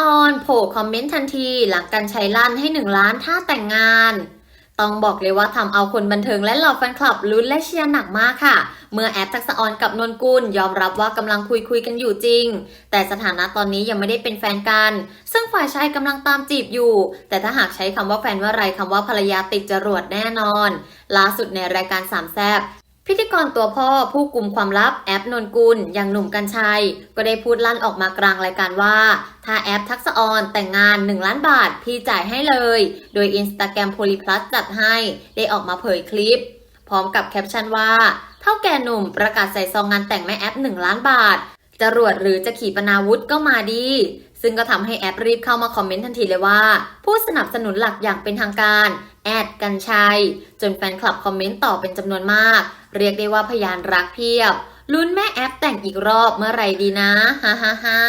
ออนโผล่คอมเมนต์ทันทีหลังกันชัยลั่นให้หนึ่งล้านถ้าแต่งงาน ต้องบอกเลยว่าทำเอาคนบันเทิงและเหล่าแฟนคลับลุ้นและเชียร์หนักมากค่ะ เมื่อแอปทักษะออนกับนนกุลยอมรับว่ากำลังคุยคุยกันอยู่จริง แต่สถานะตอนนี้ยังไม่ได้เป็นแฟนกัน ซึ่งฝ่ายชายกำลังตามจีบอยู่ แต่ถ้าหากใช้คำว่าแฟนเมื่อไรคำว่าภรรยาติดจรวดแน่นอนล่าสุดในรายการสามแซบ พิธีกรตัวพ่อผู้กลุ่มความลับแอปนนกุล อย่างหนุ่มกัญชัย ก็ได้พูดลั่นออกมากลางรายการว่า ถ้าแอปทักษออนแต่งงาน 1 ล้านบาท พี่จ่ายให้เลย โดย Instagram p o l y Plus จัดให้ ได้ออกมาเผยคลิป พร้อมกับแคปชั่นว่า เท่าแก่หนุ่มประกาศใส่ซองงานแต่งแม่แอป 1 ล้านบาทจรวดหรือจะขี่ปนาวุธก็มาดี ซึ่งก็ทำให้แอปรีบเข้ามาคอมเมนต์ทันทีเลยว่า ผู้สนับสนุนหลักอย่างเป็นทางการ แอดกันชัย จนแฟนคลับคอมเมนต์ต่อเป็นจำนวนมาก เรียกได้ว่าพยานรักเพียบ ลุ้นแม่แอปแต่งอีกรอบเมื่อไหร่ดีนะ ฮ่าฮ่าฮ่า